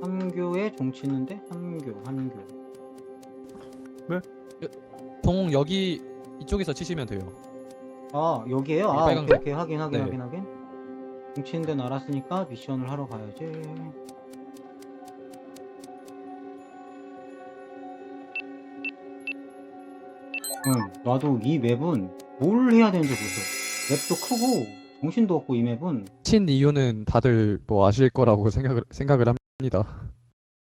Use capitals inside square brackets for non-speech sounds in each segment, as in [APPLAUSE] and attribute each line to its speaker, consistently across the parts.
Speaker 1: 함교에 종 치는데 함교 함교
Speaker 2: 동 여기 이쪽에서 치시면 돼요.
Speaker 1: 아 여기에요? 아
Speaker 2: 빨간
Speaker 1: 오케이
Speaker 2: 거?
Speaker 1: 오케이 확인 확인
Speaker 2: 네.
Speaker 1: 확인 확인 종 치는 데는 알았으니까 미션을 하러 가야지 응 나도 이 맵은 뭘 해야 되는지 모르겠어 맵도 크고 정신도 없고 이 맵은
Speaker 2: 친 이유는 다들 뭐 아실 거라고 생각을 생각을 합니다.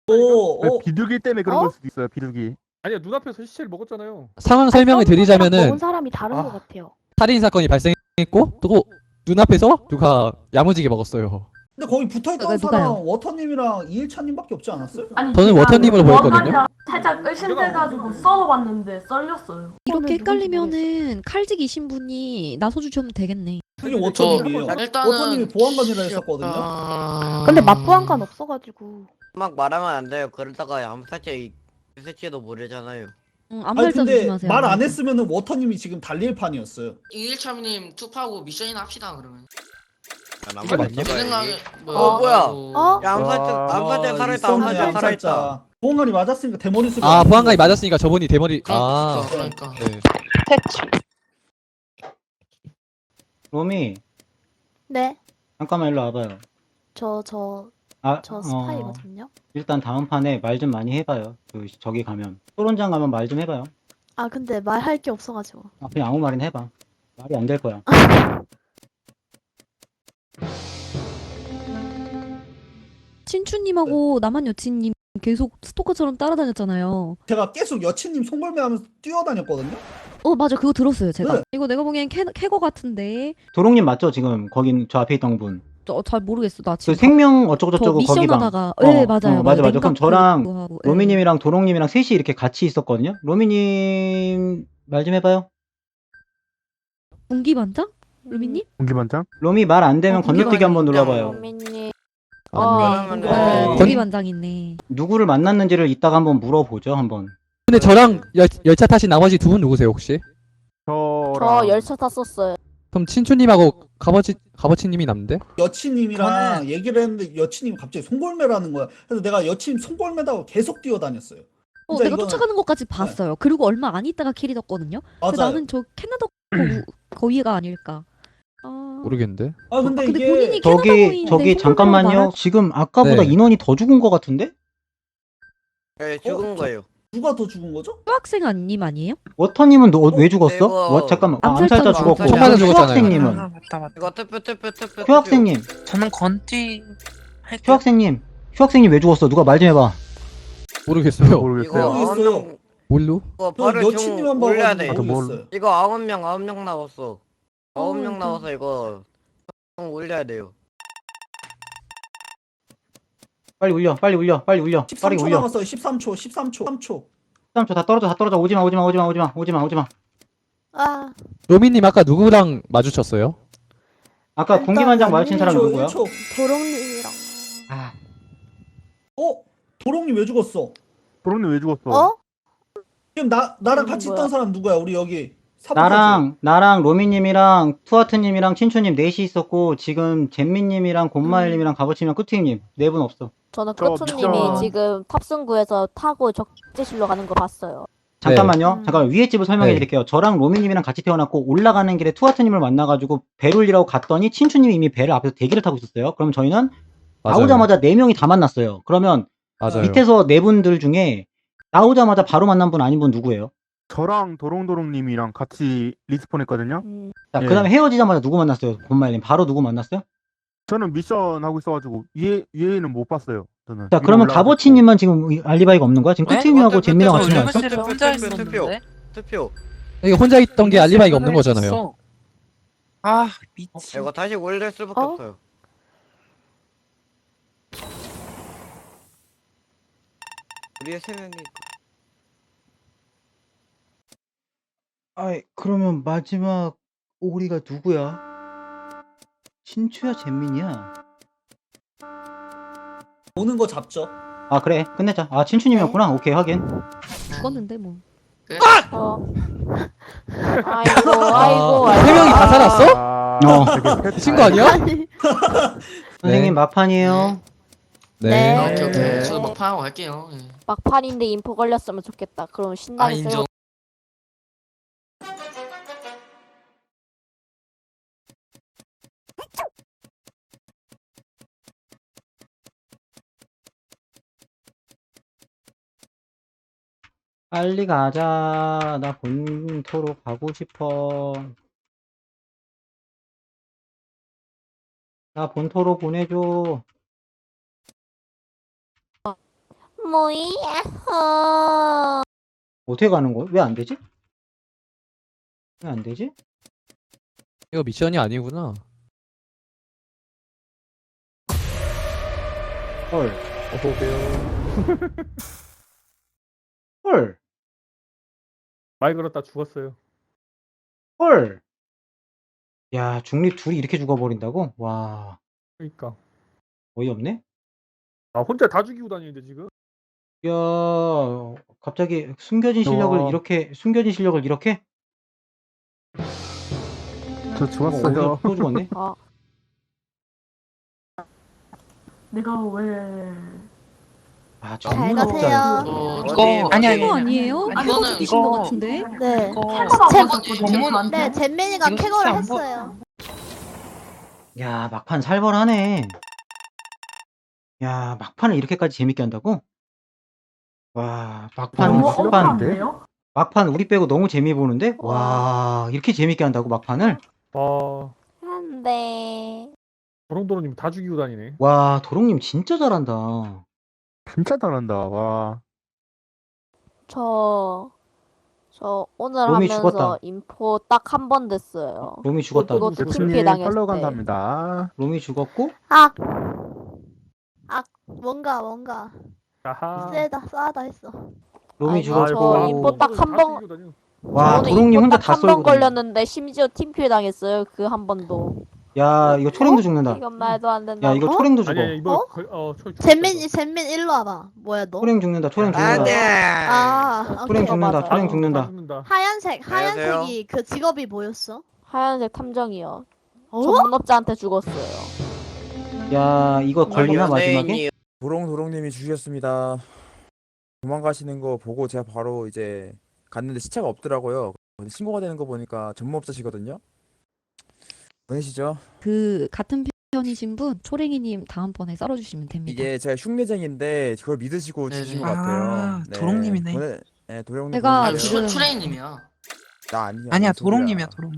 Speaker 3: 오, 오.
Speaker 4: 비둘기 때문에 그런
Speaker 5: 어?
Speaker 4: 걸 수도 있어요. 비둘기.
Speaker 6: 아니야 눈앞에서 시체를 먹었잖아요.
Speaker 2: 상황 설명을 드리자면은
Speaker 5: 먹은 사람이 다른
Speaker 4: 아.
Speaker 5: 것 같아요.
Speaker 2: 살인 사건이 발생했고 또 눈앞에서 누가 야무지게 먹었어요.
Speaker 3: 근데 거기 붙어있던
Speaker 7: 누가-
Speaker 3: 사람
Speaker 7: 누가요?
Speaker 3: 워터님이랑 이일차님밖에 없지 않았어요?
Speaker 8: 아니,
Speaker 2: 저는 워터님으로 보였거든요.
Speaker 8: 원한이라 살짝 의심돼가지고 썰어봤는데 썰렸어요.
Speaker 7: 이렇게 헷갈리면은 칼직 이신 분이 나서 주시면 되겠네.
Speaker 3: 그게 워터님이에요.
Speaker 9: 일단은
Speaker 3: 워터님이 보안관이라 했었거든요.
Speaker 9: 아...
Speaker 5: 근데 맛보안관 없어가지고
Speaker 9: 막 말하면 안 돼요. 그러다가 암살자 유세치도 모르잖아요.
Speaker 7: 응,
Speaker 3: 아니
Speaker 7: 암살자
Speaker 3: 근데
Speaker 7: 조심하세요.
Speaker 3: 말 안 했으면은 워터님이 지금 달릴 판이었어요.
Speaker 9: 이일참님 투파고 미션이나 합시다 그러면.
Speaker 2: 이게 맞나?
Speaker 9: 뭐
Speaker 8: 어,
Speaker 9: 뭐야?
Speaker 5: 어?
Speaker 9: 야 암살자
Speaker 4: 와,
Speaker 9: 암살자
Speaker 3: 아,
Speaker 9: 살아있다. 암살자 살아있다.
Speaker 3: 보안관이 맞았으니까 대머리 쓰고.
Speaker 2: 아 보안관이 맞았으니까 저분이 대머리 아
Speaker 9: 그러니까. 그러니까.
Speaker 2: 네.
Speaker 1: 로미
Speaker 5: 네,
Speaker 1: 잠깐만 일로 와봐요
Speaker 5: 저저저
Speaker 1: 아,
Speaker 5: 스파이거든요.
Speaker 1: 일단 다음 판에 말 좀 많이 해봐요 그 저기 가면 토론장 가면 말 좀 해봐요
Speaker 5: 아 근데 말할 게 없어가지고.
Speaker 1: 아, 그냥 아무 말이나 해봐 말이 안 될 거야 [LAUGHS]
Speaker 7: 친추님하고 남한 여친님 계속 스토커처럼 따라다녔잖아요.
Speaker 3: 제가 계속 여친님 송골매하면서 뛰어다녔거든요.
Speaker 7: 어 맞아 그거 들었어요 제가.
Speaker 3: 네.
Speaker 7: 이거 내가 보기엔 캐, 캐거 같은데
Speaker 1: 도롱님 맞죠 지금 거긴 저 앞에 있던 분
Speaker 7: 저, 잘 모르겠어 나
Speaker 1: 그
Speaker 7: 지금.
Speaker 1: 생명 어쩌고
Speaker 7: 저
Speaker 1: 저쩌고 거기 방
Speaker 7: 미션하다가
Speaker 1: 어,
Speaker 7: 네 맞아요.
Speaker 1: 어, 맞아, 맞아. 그럼 저랑
Speaker 7: 예.
Speaker 1: 로미님이랑 도롱님이랑 셋이 이렇게 같이 있었거든요 로미님 말 좀 해봐요
Speaker 7: 공기반장? 루미님?
Speaker 4: 공기반장?
Speaker 1: 로미 말 안 되면
Speaker 7: 어,
Speaker 1: 건너뛰기 한번 눌러봐요
Speaker 5: 민님.
Speaker 9: 아,
Speaker 7: 맞네.
Speaker 9: 그러면
Speaker 7: 네,
Speaker 9: 네.
Speaker 7: 공기반장 있네.
Speaker 1: 누구를 만났는지를 이따가 한번 물어보죠 한번
Speaker 2: 근데 저랑 열, 열차 타신 나머지 두 분 누구세요 혹시?
Speaker 4: 저랑
Speaker 5: 저 열차 탔었어요.
Speaker 2: 그럼 친추님하고 가버치 가버치님이 남는데?
Speaker 3: 여친님이랑 얘기를 했는데 여친님이 갑자기 송골매라는 거야. 그래서 내가 여친 송골매다고 계속 뛰어다녔어요.
Speaker 7: 어 내가
Speaker 3: 이거는-
Speaker 7: 쫓아가는 것까지 봤어요. 그리고 얼마 안 있다가 킬이 떴거든요.
Speaker 3: 맞아요.
Speaker 7: 나는 저 캐나다 거- 거위가 아닐까. 아,
Speaker 2: 모르겠는데.
Speaker 3: 아 근데,
Speaker 7: 아, 근데
Speaker 3: 이게
Speaker 7: 본인이 캐나다
Speaker 1: 저기
Speaker 7: 거위인데
Speaker 1: 저기 잠깐만요
Speaker 7: 말할-
Speaker 1: 지금 아까보다
Speaker 2: 네.
Speaker 1: 인원이 더 죽은 것 같은데?
Speaker 9: 네, 죽은
Speaker 3: 어,
Speaker 9: 거예요.
Speaker 3: 누가 더 죽은 거죠?
Speaker 7: 휴학생 아님 아니에요?
Speaker 1: 워터님은 너, 왜
Speaker 9: 어,
Speaker 1: 죽었어?
Speaker 9: 이거-
Speaker 1: 워, 잠깐만 아,
Speaker 7: 암살자
Speaker 1: 암살자
Speaker 7: 죽었고.
Speaker 2: 맞아 죽었잖아요.
Speaker 1: 휴학생님은
Speaker 10: 아, 맞다 맞다.
Speaker 9: 이거 투표 투표 투표.
Speaker 1: 휴학생님
Speaker 10: 저는 건띠 할게요.
Speaker 1: 휴학생님 휴학생님 왜 죽었어? 누가 말 좀 해봐
Speaker 2: 모르겠어요.
Speaker 4: 모르겠어요.
Speaker 9: 이거 아홉 명
Speaker 2: 뭘로?
Speaker 9: 이거
Speaker 3: 저
Speaker 9: 바로
Speaker 3: 여친님
Speaker 9: 중
Speaker 3: 한번
Speaker 9: 올려야 돼.
Speaker 4: 아,
Speaker 3: 모르겠어요.
Speaker 9: 이거 아홉 명 아홉 명 나왔어. 아홉
Speaker 7: 어,
Speaker 9: 명 나와서 이거 좀 올려야 돼요.
Speaker 1: 빨리 울려 빨리 울려 빨리 울려 빨리
Speaker 3: 13초
Speaker 1: 울려
Speaker 3: 남았어요. 13초, 13초, 3초.
Speaker 1: 13초 다 떨어져 다 떨어져 오지마 오지마 오지마 오지마 오지마 오지마
Speaker 5: 아
Speaker 2: 로미님 아까 누구랑 마주쳤어요?
Speaker 1: 아까
Speaker 3: 일단
Speaker 1: 공기반장 마주친 사람
Speaker 3: 1초,
Speaker 1: 누구야?
Speaker 3: 1초.
Speaker 5: 도롱님이랑.
Speaker 1: 아
Speaker 3: 어? 도롱님 왜 죽었어?
Speaker 4: 도롱님 왜 죽었어?
Speaker 5: 어?
Speaker 3: 지금 나 나랑
Speaker 5: 음,
Speaker 3: 같이
Speaker 5: 뭐야?
Speaker 3: 있던 사람 누구야? 우리 여기.
Speaker 1: 나랑 나랑 로미님이랑 투아트님이랑 친추님 넷이 있었고 지금 잼민님이랑 곰마일님이랑 가보치님이랑 꾸팅님 네 분 없어
Speaker 5: 저는
Speaker 4: 저
Speaker 5: 끝수님이
Speaker 4: 미션-
Speaker 5: 지금 탑승구에서 타고 적재실로 가는 거 봤어요.
Speaker 1: 잠깐만요
Speaker 5: 음.
Speaker 1: 잠깐 위에 집을 설명해
Speaker 2: 네.
Speaker 1: 드릴게요 저랑 로미님이랑 같이 태어났고 올라가는 길에 투아트님을 만나가지고 배를리라고 갔더니 친추님이 이미 배를 앞에서 대기를 타고 있었어요 그럼 저희는
Speaker 2: 맞아요.
Speaker 1: 나오자마자 네 명이 다 만났어요 그러면
Speaker 2: 맞아요.
Speaker 1: 밑에서 네 분들 중에 나오자마자 바로 만난 분 아닌 분 누구예요?
Speaker 4: 저랑 도롱도롱님이랑 같이 리스폰 했거든요.
Speaker 5: 음.
Speaker 1: 자,
Speaker 4: 예.
Speaker 1: 그 다음에 헤어지자마자 누구 만났어요? 곰마일님. 바로 누구 만났어요?
Speaker 4: 저는 미션 하고 있어가지고 위에 위에는 못 봤어요. 저는.
Speaker 1: 자,
Speaker 4: 위로
Speaker 1: 그러면 가보치님만 지금 이- 알리바이가 없는 거야? 지금
Speaker 10: 네?
Speaker 1: 꾸팅님하고
Speaker 9: 어때,
Speaker 1: 같이?
Speaker 10: 사실 혼자 있었는데.
Speaker 9: 투표.
Speaker 2: 이게 혼자 있던 게 알리바이가 없는 거잖아요.
Speaker 10: 아 미친.
Speaker 9: 이거 다시 올릴 수밖에
Speaker 5: 어?
Speaker 9: 없어요. 우리 세 명이
Speaker 1: 아이, 그러면 마지막 오리가 누구야? 신추야, 잼민이야?
Speaker 3: 오는 거 잡죠.
Speaker 1: 아, 그래. 끝내자. 아, 친추님이었구나. 오케이, 확인.
Speaker 7: 죽었는데 뭐.
Speaker 5: 어. 아이고 아이고
Speaker 2: 아, 세 명이 다 살았어?
Speaker 4: 아,
Speaker 1: 어.
Speaker 4: 패스 [LAUGHS]
Speaker 2: 친거 아니야?
Speaker 5: 아니
Speaker 1: 선생님,
Speaker 2: 네.
Speaker 1: 마판이에요.
Speaker 5: 네.
Speaker 10: 아, 오케이 오케이.
Speaker 3: 네.
Speaker 10: 저도 막판하고 갈게요. 예.
Speaker 5: 막판인데 인포 걸렸으면 좋겠다. 그럼
Speaker 10: 아
Speaker 5: 신나게
Speaker 10: 인정.
Speaker 1: 빨리 가자. 나 본토로 가고 싶어. 나 본토로 보내줘.
Speaker 5: 뭐야? 어...
Speaker 1: 어떻게 가는 거야? 왜 안 되지? 왜 안 되지?
Speaker 2: 이거 미션이 아니구나.
Speaker 1: 헐.
Speaker 6: 어서오세요.
Speaker 1: 헐.
Speaker 6: 말 걸었다 죽었어요.
Speaker 1: 헐. 야, 중립 둘이 이렇게 죽어버린다고? 와,
Speaker 6: 그러니까.
Speaker 1: 어이없네?
Speaker 6: 아 혼자 다 죽이고 다니는데 지금?
Speaker 1: 야, 갑자기 숨겨진 실력을
Speaker 4: 우와.
Speaker 1: 이렇게, 숨겨진 실력을 이렇게?
Speaker 4: 저
Speaker 1: 어,
Speaker 4: 죽었어요.
Speaker 1: 또 죽었네?
Speaker 5: 아,
Speaker 8: 내가 왜
Speaker 1: 아,
Speaker 5: 잘. 가세요.
Speaker 10: 어,
Speaker 9: 이거
Speaker 10: 아니 아니.
Speaker 7: 캐거 아니에요?
Speaker 10: 아니,
Speaker 7: 캐거
Speaker 10: 이거는-
Speaker 7: 주신 것
Speaker 10: 이거-
Speaker 7: 같은데?
Speaker 5: 네.
Speaker 10: 전문-
Speaker 5: 네, 잼민이가
Speaker 10: 이거
Speaker 5: 캐거를
Speaker 10: 진짜 안 보-
Speaker 5: 했어요.
Speaker 1: 야, 막판 살벌하네. 야, 막판을 이렇게까지 재밌게 한다고? 와, 막판,
Speaker 8: 너무
Speaker 4: 싫어?
Speaker 1: 막판, 우리 빼고 너무 재미 보는데? 와, 이렇게 재밌게 한다고, 막판을?
Speaker 6: 아
Speaker 5: 안돼.
Speaker 6: 도롱도롱님 다 죽이고 다니네.
Speaker 1: 와, 도롱님 진짜 잘한다.
Speaker 4: 진짜 잘한다. 와.
Speaker 5: 저, 저 오늘
Speaker 1: 롬이
Speaker 5: 하면서
Speaker 1: 죽었다.
Speaker 5: 인포 딱 한 번 됐어요.
Speaker 1: 롬이 죽었다.
Speaker 5: 그것도 팀 당했을
Speaker 4: 팔로우
Speaker 5: 때.
Speaker 4: 감사합니다.
Speaker 1: 롬이 죽었고,
Speaker 11: 아, 아, 뭔가 뭔가
Speaker 6: 아하.
Speaker 11: 세다 싸다 했어.
Speaker 1: 롬이 죽었고,
Speaker 5: 저 인포 딱 한 번-
Speaker 1: 와,
Speaker 5: 저는
Speaker 1: 도롱님
Speaker 5: 인포
Speaker 1: 혼자
Speaker 5: 딱
Speaker 1: 다
Speaker 5: 한 번
Speaker 1: 썰고. 다니네.
Speaker 5: 걸렸는데 심지어 팀 피해 당했어요. 그 한 번도.
Speaker 1: 야, 이거 초랭도 죽는다.
Speaker 5: 이건 말도 안 된다.
Speaker 1: 야, 이거
Speaker 11: 어?
Speaker 1: 초랭도 죽어.
Speaker 6: 아니 이번
Speaker 11: 어?
Speaker 6: 걸- 어 저.
Speaker 11: 잼민이 잼민 일로 와봐. 뭐야 너?
Speaker 1: 초랭 죽는다, 초랭 죽는다.
Speaker 9: 안돼.
Speaker 11: 아,
Speaker 1: 초랭
Speaker 11: 오케이.
Speaker 1: 죽는다. 초랭 죽는다.
Speaker 6: 죽는다.
Speaker 11: 하얀색
Speaker 9: 안녕하세요.
Speaker 11: 하얀색이 그 직업이 뭐였어?
Speaker 5: 하얀색 탐정이요.
Speaker 11: 어?
Speaker 5: 전문업자한테 죽었어요.
Speaker 1: 야, 이거 걸리나, 마지막에?
Speaker 12: 도롱도롱님이 죽으셨습니다. 도망가시는 거 보고 제가 바로 이제 갔는데 시체가 없더라고요. 근데 신고가 되는 거 보니까 전무업자시거든요. 보내시죠.
Speaker 7: 그 같은 편이신 분 초랭이님 다음번에 썰어주시면 됩니다.
Speaker 12: 이게 제가 흉내쟁인데 그걸 믿으시고
Speaker 10: 네네.
Speaker 12: 주신 것
Speaker 10: 아,
Speaker 12: 같아요.
Speaker 10: 도롱님이네.
Speaker 12: 보내, 네, 도롱님. 보내주세요.
Speaker 7: 지금-
Speaker 10: 추 추랭이님이야.
Speaker 12: 나 아니야.
Speaker 10: 아니야. 도롱님이야 도롱.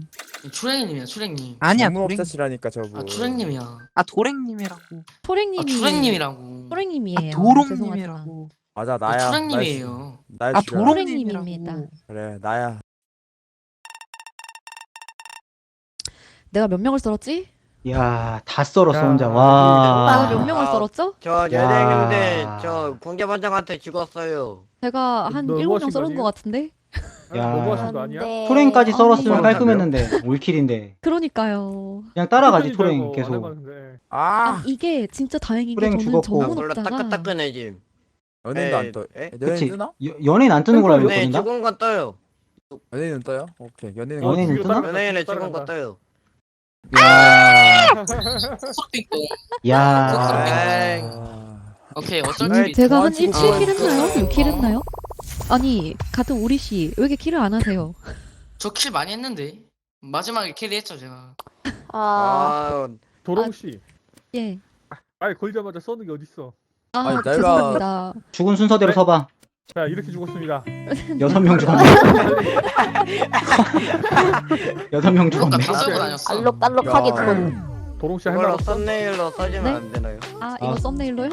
Speaker 10: 추랭이님이야 추랭님.
Speaker 12: 아니야. 전무업자시라니까 저분.
Speaker 10: 아 추랭님이야. 아 도랭님이라고. 아
Speaker 7: 초랭님이
Speaker 10: 추랭님이라고.
Speaker 7: 초랭님이에요.
Speaker 10: 아 도롱님이라고.
Speaker 12: 맞아
Speaker 10: 아,
Speaker 12: 나야.
Speaker 10: 날아
Speaker 12: 죽여라.
Speaker 10: 도롱님이라고.
Speaker 12: 그래 나야.
Speaker 7: 내가 몇 명을 썰었지?
Speaker 1: 야, 다 썰었어,
Speaker 6: 야,
Speaker 1: 혼자.
Speaker 7: 내가
Speaker 1: 와.
Speaker 7: 몇 명을
Speaker 9: 아.
Speaker 7: 썰었죠?
Speaker 9: 저
Speaker 1: 야.
Speaker 9: 연예인인데 저 공개반장한테 죽었어요.
Speaker 7: 제가 한
Speaker 6: 너무
Speaker 7: 일곱
Speaker 6: 하신
Speaker 7: 명 썰은 거것 같은데?
Speaker 1: 야.
Speaker 6: 너무하신 거 아니야?
Speaker 5: 근데-
Speaker 1: 초랭까지
Speaker 5: 어,
Speaker 1: 썰었으면
Speaker 6: 어,
Speaker 1: 깔끔했는데, 올킬인데.
Speaker 7: 그러니까요.
Speaker 1: 그냥 따라가지,
Speaker 6: 줄
Speaker 1: 초랭
Speaker 6: 알고 안
Speaker 1: 계속.
Speaker 6: 해봤는데.
Speaker 12: 아
Speaker 7: 아, 이게 진짜 다행인 게 저는
Speaker 1: 죽었고.
Speaker 9: 아, 몰라
Speaker 7: 전문업자가
Speaker 9: 따끈따끈해짐.
Speaker 12: 연예인도
Speaker 9: 에,
Speaker 12: 안 떠.
Speaker 9: 에?
Speaker 12: 연예인
Speaker 1: 그치.
Speaker 12: 뜨나?
Speaker 1: 여- 연예인 안 뜨는 걸로 알고
Speaker 9: 네,
Speaker 1: 있거든요?
Speaker 9: 죽은 건 떠요.
Speaker 12: 연예인은 떠요? 오케이. 연예인.
Speaker 1: 연예인 뜨나?
Speaker 6: 뒤로
Speaker 9: 죽은 건
Speaker 6: 따라간다.
Speaker 9: 떠요.
Speaker 1: 야,
Speaker 10: 속도 있고.
Speaker 1: 야.
Speaker 12: 아...
Speaker 10: 오케이 어쩔
Speaker 9: 에이,
Speaker 10: 줄
Speaker 7: 제가 한 1, 7킬
Speaker 9: 마.
Speaker 7: 했나요? 6킬 했나요? 아니 같은 우리 씨 왜 이렇게 킬을 안 하세요?
Speaker 10: 저킬 많이 했는데 마지막에 캐리했죠 제가.
Speaker 5: 아,
Speaker 9: 아,
Speaker 6: 도롱 씨.
Speaker 7: 예.
Speaker 6: 아예 걸자마자 써는 게 어딨어.
Speaker 7: 아
Speaker 12: 아니, 내가-
Speaker 7: 죄송합니다.
Speaker 1: 죽은 순서대로
Speaker 6: 네.
Speaker 1: 서봐.
Speaker 6: 자 이렇게 죽었습니다.
Speaker 1: 여섯 명 죽었네. [LAUGHS] 여섯 명 죽었네.
Speaker 10: 다 썰고 다녔어.
Speaker 5: 알록달록하게
Speaker 12: 야.
Speaker 5: 죽었네.
Speaker 6: 도롱 씨할 말
Speaker 9: 이걸로
Speaker 6: 없어?
Speaker 9: 썸네일로 써주면
Speaker 7: 네?
Speaker 9: 안 되나요?
Speaker 7: 아 이거
Speaker 1: 아.
Speaker 7: 썸네일로요?